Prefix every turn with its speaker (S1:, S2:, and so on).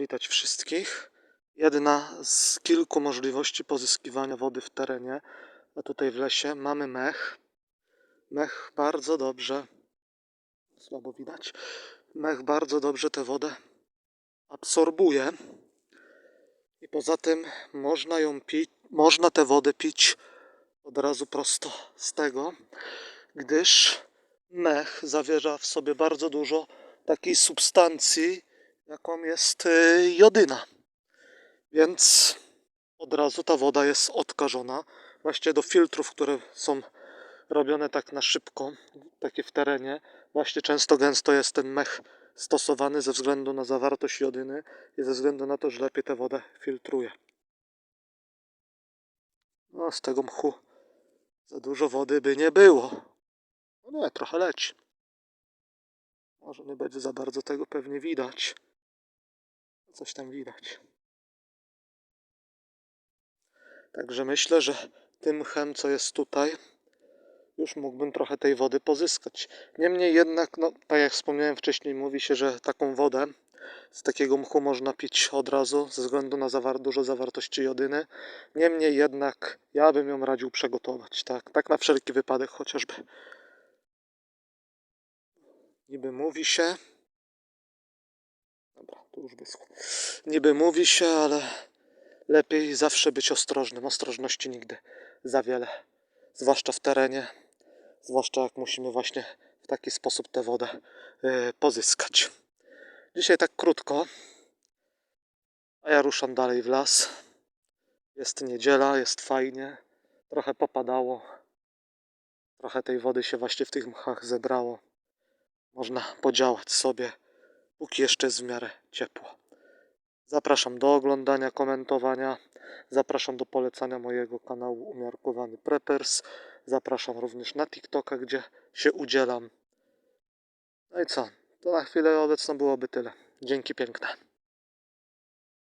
S1: Powitać wszystkich. Jedna z kilku możliwości pozyskiwania wody w terenie, a tutaj w lesie mamy mech. Mech bardzo dobrze, słabo widać, mech bardzo dobrze tę wodę absorbuje. I poza tym można ją pić, można tę wodę pić od razu prosto z tego, gdyż mech zawierza w sobie bardzo dużo takiej substancji, jaką jest y, jodyna. Więc od razu ta woda jest odkażona. Właśnie do filtrów, które są robione tak na szybko, takie w terenie, właśnie często gęsto jest ten mech stosowany ze względu na zawartość jodyny i ze względu na to, że lepiej tę wodę filtruje. No, z tego mchu za dużo wody by nie było. No nie, trochę leci. Może nie będzie za bardzo tego pewnie widać. Coś tam widać. Także myślę, że tym mchem, co jest tutaj, już mógłbym trochę tej wody pozyskać. Niemniej jednak, no, tak jak wspomniałem wcześniej, mówi się, że taką wodę z takiego mchu można pić od razu, ze względu na zawar dużo zawartości jodyny. Niemniej jednak, ja bym ją radził przygotować, tak, tak na wszelki wypadek chociażby. Niby mówi się. To już wyschło. Niby mówi się, ale lepiej zawsze być ostrożnym. Ostrożności nigdy za wiele. Zwłaszcza w terenie. Zwłaszcza jak musimy właśnie w taki sposób tę wodę yy, pozyskać. Dzisiaj tak krótko. A ja ruszam dalej w las. Jest niedziela, jest fajnie. Trochę popadało. Trochę tej wody się właśnie w tych mchach zebrało można podziałać sobie, póki jeszcze jest w miarę ciepło. Zapraszam do oglądania, komentowania. Zapraszam do polecania mojego kanału Umiarkowany Preppers. Zapraszam również na TikToka, gdzie się udzielam. No i co? To na chwilę obecną byłoby tyle. Dzięki piękne.